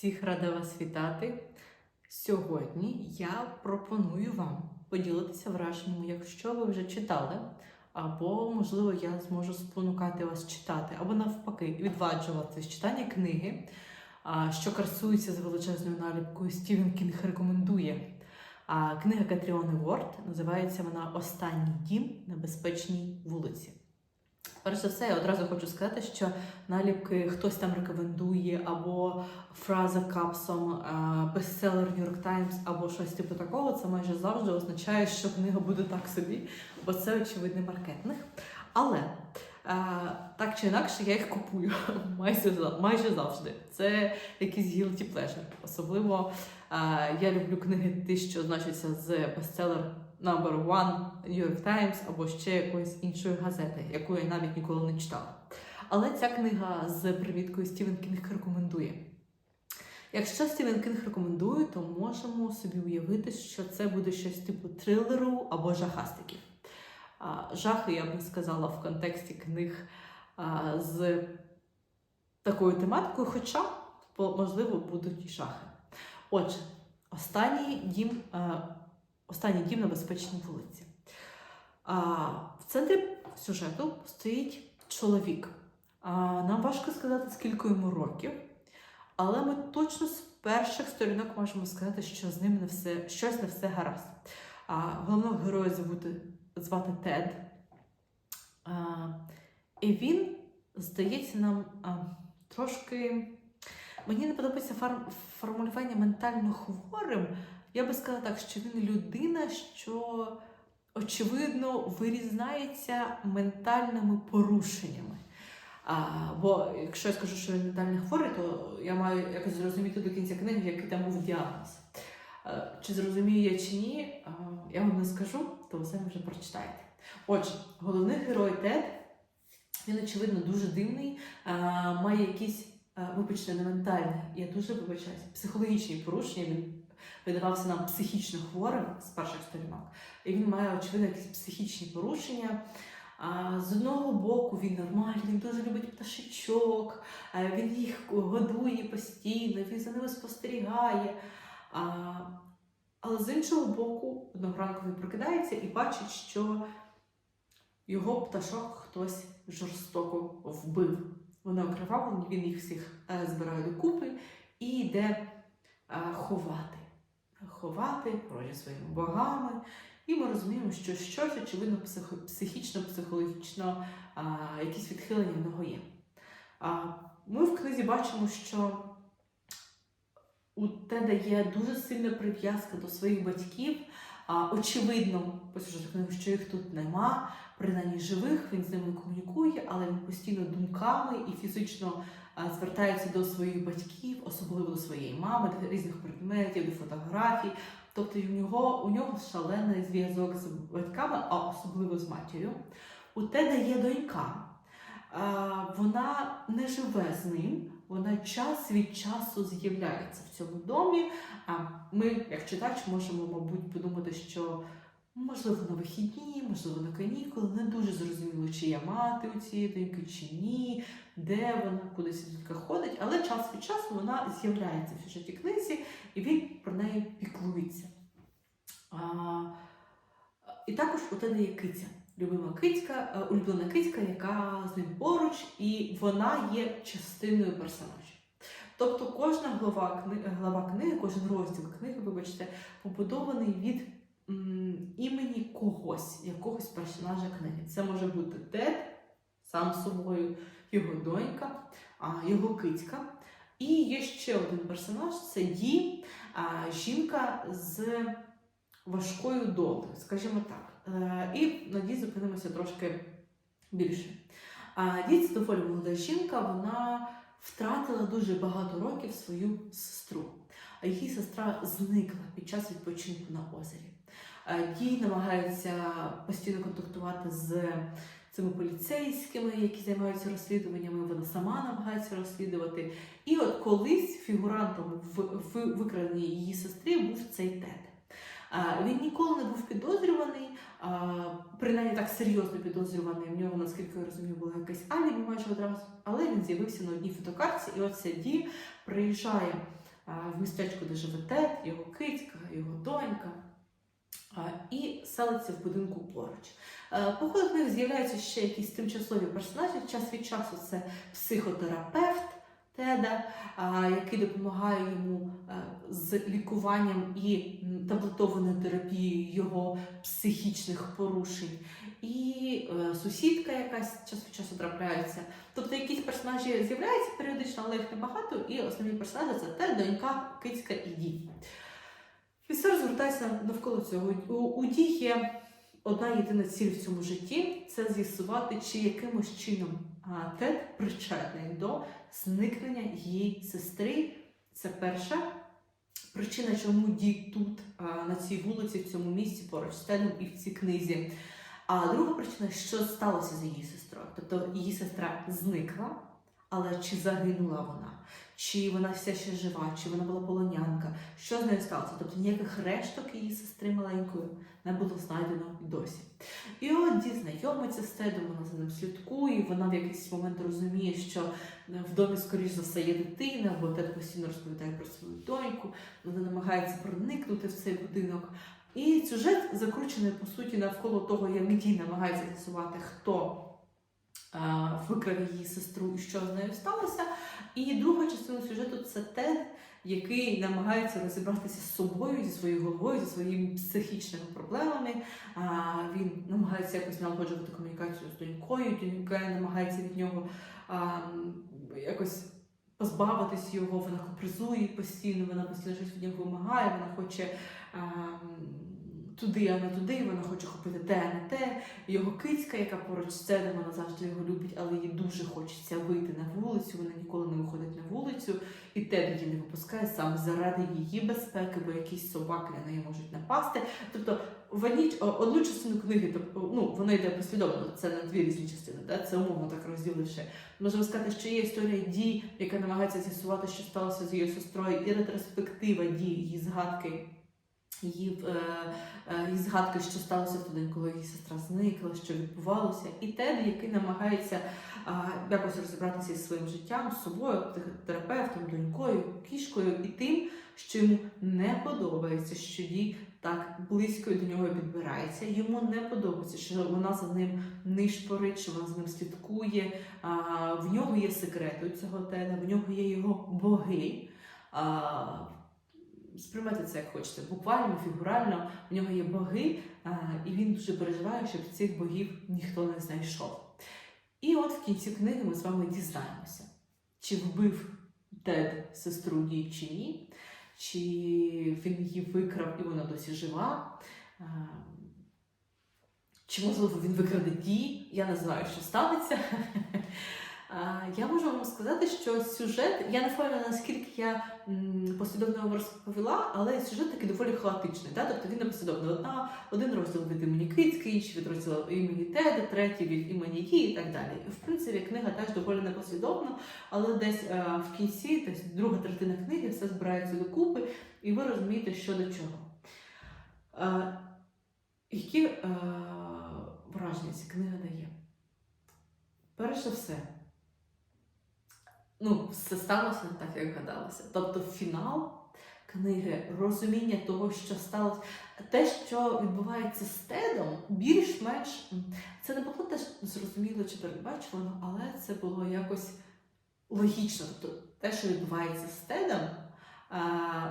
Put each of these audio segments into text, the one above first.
Всіх рада вас вітати. Сьогодні я пропоную вам поділитися враженнями, якщо ви вже читали, або, можливо, я зможу спонукати вас читати, або навпаки, відваджувати з читання книги, що красується з величезною наліпкою Стівен Кінг рекомендує. Книга Катріони Ворд називається вона Останній дім на безпечній вулиці. Перш за все, я одразу хочу сказати, що наліпки хтось там рекомендує, або фраза капсом, е, бестселер New York Times, або щось типу такого, це майже завжди означає, що книга буде так собі, бо це очевидний маркетинг. Але е, так чи інакше я їх купую майже, майже завжди. Це якийсь guilty pleasure. Особливо е, я люблю книги, ті, що значаться з бестселер number one New York Times або ще якоїсь іншої газети, яку я навіть ніколи не читала. Але ця книга з приміткою Стівен Кінг рекомендує. Якщо Стівен Кінг рекомендує, то можемо собі уявити, що це буде щось типу трилеру або жахастиків. Жахи, я б не сказала в контексті книг з такою тематикою, хоча, можливо, будуть і жахи. Отже, останній дім, е, останній дім на безпечній вулиці. А, в центрі сюжету стоїть чоловік. А, нам важко сказати, скільки йому років, але ми точно з перших сторінок можемо сказати, що з ним не все, щось не все гаразд. А, головного героя звати, звати Тед. А, і він, здається, нам а, трошки. Мені не подобається фар- формулювання ментально хворим. Я би сказала так, що він людина, що очевидно вирізнається ментальними порушеннями. А, бо якщо я скажу, що він ментально хворий, то я маю якось зрозуміти до кінця книги, який там був діагноз. Е, Чи зрозумію я чи ні, а, я вам не скажу, то ви самі вже прочитаєте. Отже, головний герой Тед, він, очевидно, дуже дивний, а, має якісь, вибачте, не ментальні, я дуже вибачаюся, психологічні порушення. Він видавався нам психічно хворим з перших сторінок. І він має, очевидно, якісь психічні порушення. З одного боку він нормальний, він дуже любить пташечок, він їх годує постійно, він за ними спостерігає. Але з іншого боку, одного ранку він прокидається і бачить, що його пташок хтось жорстоко вбив. Вони він їх всіх е, збирає докупи і йде е, ховати. Ховати порожі своїми богами. І ми розуміємо, що щось, очевидно, психічно, психологічно, якісь відхилення в нього є. Ми в книзі бачимо, що у Теда є дуже сильна прив'язка до своїх батьків. А, очевидно, по сюжету що їх тут нема, принаймні живих, він з ними комунікує, але він постійно думками і фізично звертається до своїх батьків, особливо до своєї мами, до різних предметів, до фотографій. Тобто у нього, у нього шалений зв'язок з батьками, а особливо з матір'ю. У Теда є донька. Вона не живе з ним, вона час від часу з'являється в цьому домі. А ми, як читач, можемо, мабуть, подумати, що можливо на вихідні, можливо, на канікули, не дуже зрозуміло, чи є мати у цієї доньки, чи ні, де вона, куди донька ходить, але час від часу вона з'являється в сюжеті книзі, і він про неї піклується. А, і також у тебе є киця. Любима кицька, е, улюблена кицька, яка з ним поруч, і вона є частиною персонажа. Тобто кожна глава, кни- глава книги, кожен розділ книги, вибачте, побудований від м, імені когось, якогось персонажа книги. Це може бути Тед, сам собою, його донька, а, його кицька. І є ще один персонаж це Ді, а, жінка з важкою долею, скажімо так. Е, І на Ді зупинимося трошки більше. А Ді це доволі молода жінка, вона втратила дуже багато років свою сестру. А її сестра зникла під час відпочинку на озері. Е, Ді намагається постійно контактувати з цими поліцейськими, які займаються розслідуваннями. Вона сама намагається розслідувати. І от колись фігурантом в, в викраденні її сестри був цей Тед. А, Він ніколи не був підозрюваний, принаймні так серйозно підозрюваний. В нього, наскільки я розумію, було якесь алібі майже одразу, але він з'явився на одній фотокартці, і оце Ді приїжджає в містечку, де живе тет, його кицька, його донька. І селиться в будинку поруч. По ходу книги з'являються ще якісь тимчасові персонажі. Час від часу це психотерапевт Теда, який допомагає йому е, з лікуванням і таблетованою терапією його психічних порушень. І е, сусідка якась час від часу трапляється. Тобто якісь персонажі з'являються періодично, але їх небагато, і основні персонажі це те, донька, кицька і дій. І все розвертається навколо цього. У, у дій є одна єдина ціль в цьому житті це з'ясувати, чи якимось чином Тед причетний до зникнення її сестри. Це перша причина, чому дій тут, на цій вулиці, в цьому місці, поруч з теном і в цій книзі. А друга причина, що сталося з її сестрою. Тобто її сестра зникла, але чи загинула вона, чи вона все ще жива, чи вона була полонянка, що з нею сталося? Тобто ніяких решток її сестри маленької не було знайдено досі. І от Ді знайомиться з Тедом, вона за ним слідкує, вона в якийсь момент розуміє, що в домі, скоріш за все, є дитина, бо Тед постійно розповідає про свою доньку, вона намагається проникнути в цей будинок. І сюжет закручений, по суті, навколо того, як Дій намагається з'ясувати, хто викрав її сестру і що з нею сталося. І друга частина сюжету це Тед, який намагається розібратися з собою, зі своєю головою, зі своїми психічними проблемами. А, він намагається якось налагоджувати комунікацію з донькою. Донька намагається від нього а, якось позбавитись його, вона капризує постійно, вона постійно щось від нього вимагає, вона хоче. А, Туди, а не туди, вона хоче купити те, а не те. Його кицька, яка поруч з цедом, вона завжди його любить, але їй дуже хочеться вийти на вулицю. Вона ніколи не виходить на вулицю, і Тед її не випускає саме заради її безпеки, бо якісь собаки на неї можуть напасти. Тобто в одну частину книги, тобто, ну воно йде послідовно, це на дві різні частини, да? це умовно так розділивши. Можемо сказати, що є історія дій, яка намагається з'ясувати, що сталося з її сестрою, і ретроспектива дій, її згадки. Її, е, е, згадки, що сталося день, коли її сестра зникла, що відбувалося, і Тед, який намагається е, якось розібратися зі своїм життям, з собою, терапевтом, донькою, кішкою і тим, що йому не подобається, що дій так близько до нього підбирається. Йому не подобається, що вона за ним нишпорить, що вона за ним слідкує. А, в нього є секрети у цього Теда, в нього є його боги. А, Сприймайте це як хочете, буквально, фігурально, в нього є боги, і він дуже переживає, щоб цих богів ніхто не знайшов. І от в кінці книги ми з вами дізнаємося, чи вбив Тед сестру дій чи ні, чи він її викрав і вона досі жива. Чи, можливо, він викраде дій, я не знаю, що станеться. Я можу вам сказати, що сюжет, я не впевнена, наскільки я послідовно його розповіла, але сюжет такий доволі хаотичний. Да? Тобто він не послідовний. Одна, один розділ від імені Кицьки, інший від розділу імені Теда, третій від імені Ді і так далі. В принципі, книга теж доволі непослідовна, але десь а, в кінці, десь друга третина книги, все збирається докупи, і ви розумієте, що до чого. А, які а, враження ця книга дає? Перш за все ну, все сталося не так, як гадалося. Тобто фінал книги, розуміння того, що сталося, те, що відбувається з Тедом, більш-менш це не було теж зрозуміло чи передбачувано, але це було якось логічно. Тобто те, що відбувається з Тедом,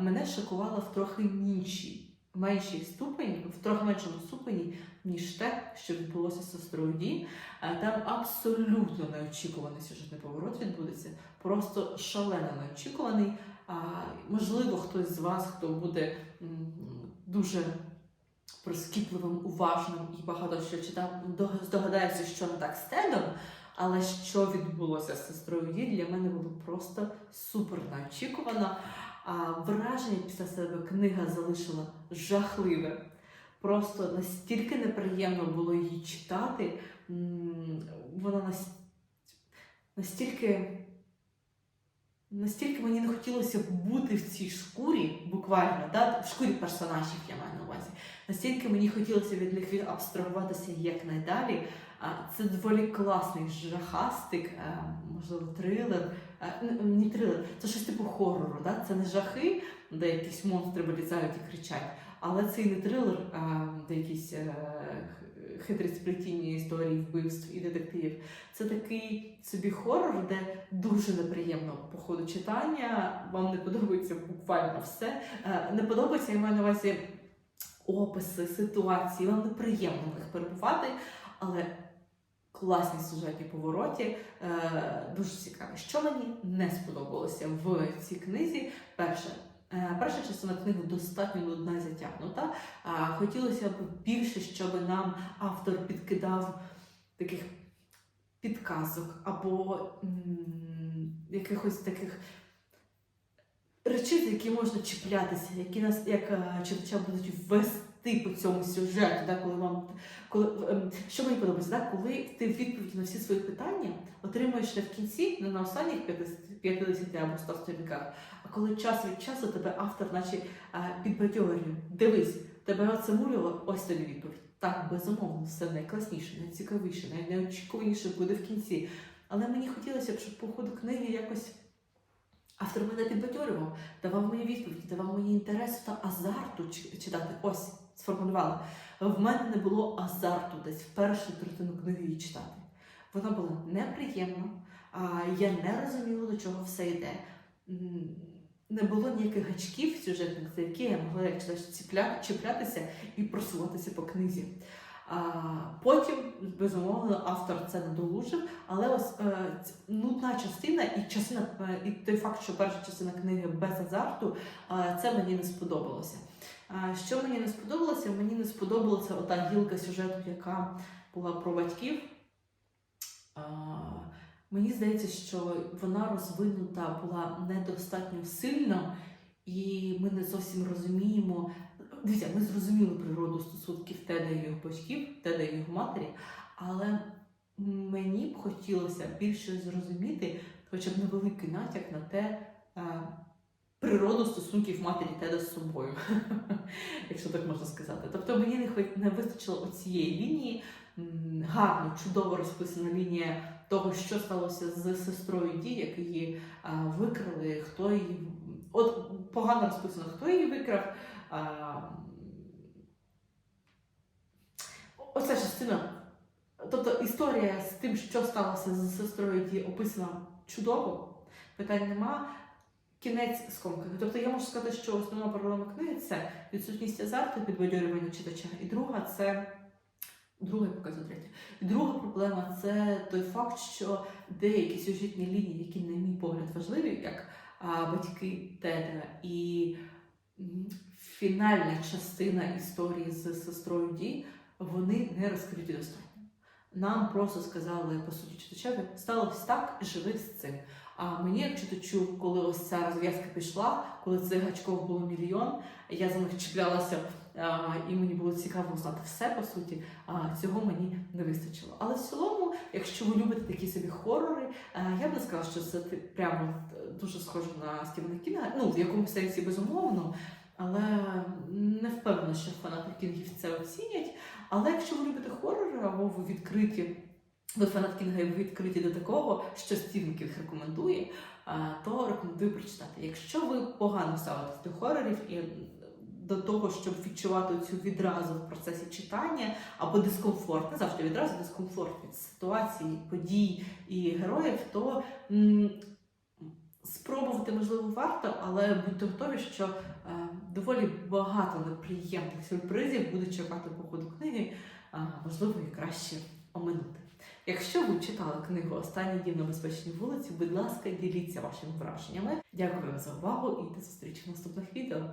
мене шокувало в трохи іншій. Меншій ступені, в трохи меншому ступені, ніж те, що відбулося з сестрою Ді. Там абсолютно неочікуваний сюжетний поворот відбудеться, просто шалено неочікуваний. Можливо, хтось з вас, хто буде дуже прискіпливим, уважним і багато що читав, здогадається, що не так з Тедом, але що відбулося з сестрою Ді, для мене було просто супер неочікувано. Враження після себе книга залишила жахливе. Просто настільки неприємно було її читати. Вона настільки Настільки мені не хотілося бути в цій шкурі, буквально, да, в шкурі персонажів я маю на увазі. Настільки мені хотілося від них абстрагуватися якнайдалі. Це доволі класний жахастик, е, можливо, трилер. Е, Не трилер, це щось типу хорору. Да? Це не жахи, де якісь монстри вилізають і кричать, але це і не трилер, де якісь е, хитрі сплетіння історій, вбивств і детективів. Це такий собі хорор, де дуже неприємно по ходу читання. Вам не подобається буквально все. Не подобається, я маю на увазі описи, ситуації. Вам неприємно в них перебувати, але класні сюжетні повороті. Е, Дуже цікаво. Що мені не сподобалося в цій книзі? Перше. е, Перша частина книги достатньо нудна і затягнута. А, Хотілося б більше, щоб нам автор підкидав таких підказок або м, якихось таких речей, за які можна чіплятися, які нас як е, читача будуть вести по цьому сюжету, да, коли вам коли ем, що мені подобається, да, коли ти відповіді на всі свої питання отримуєш не в кінці, не на останніх 50, 50 або 100 сторінках, а коли час від часу тебе автор, наче е, підбадьорює, дивись, тебе оце мурило, ось тобі відповідь. Так, безумовно, все найкласніше, найцікавіше, най- найочікуваніше буде в кінці. Але мені хотілося б, щоб по ходу книги якось автор мене підбадьорював, давав мені відповіді, давав мені інтересу та азарту читати. Ось сформулювала. В мене не було азарту десь в першу третину книги її читати. Вона була неприємна, я не розуміла, до чого все йде. Не було ніяких гачків сюжетних, за які я могла чіплятися і просуватися по книзі. Потім, безумовно, автор це надолужив, але ось е, нудна частина і частина, е, і той факт, що перша частина книги без азарту, е, це мені не сподобалося. Що мені не сподобалося? Мені не сподобалася ота гілка сюжету, яка була про батьків. Мені здається, що вона розвинута була недостатньо сильно, і ми не зовсім розуміємо. Дивіться, ми зрозуміли природу стосунків Теда і його батьків, Теда і його матері, але мені б хотілося більше зрозуміти, хоча б невеликий натяк на те, е, природу стосунків матері Теда з собою, якщо так можна сказати. Тобто мені не вистачило оцієї лінії, гарно, чудово розписана лінія того, що сталося з сестрою Ді, як її викрали, хто її. От погано розписано, хто її викрав. Оця частина. Тобто історія з тим, що сталося з сестрою Ді, описана чудово, питань нема. Кінець скомканий. Тобто я можу сказати, що основна проблема книги це відсутність азарту, підбадьорювання читача. І друга це друга я показую третя. І друга проблема це той факт, що деякі сюжетні лінії, які, на мій погляд, важливі, як а, батьки Теда і фінальна частина історії з сестрою Ді, вони не розкриті достатньо. Нам просто сказали, по суті, читачеві, сталося так, живи з цим. А мені, як читачу, коли ось ця розв'язка пішла, коли цих гачков було мільйон, я за них чіплялася, і мені було цікаво знати все по суті. А цього мені не вистачило. Але в цілому, якщо ви любите такі собі хорори, е, я б не сказала, що це прямо е, дуже схоже на Стівена Кінга. Ну, в якомусь сенсі безумовно. Але не впевнена, що фанати кінгів це оцінять. Але якщо ви любите хорори, або ви відкриті, ви фанат Кінга і ви відкриті до такого, що Стівен Кінг рекомендує, то рекомендую прочитати. Якщо ви погано ставитесь до хорорів і до того, щоб відчувати цю відразу в процесі читання або дискомфорт, не завжди відразу дискомфорт від ситуації, подій і героїв, то м, спробувати можливо варто, але будьте готові, що е, доволі багато неприємних сюрпризів буде чекати по ходу книги, а, можливо, і краще оминути. Якщо ви читали книгу Останній дім на безпечній вулиці, будь ласка, діліться вашими враженнями. Дякую вам за увагу і до зустрічі в наступних відео.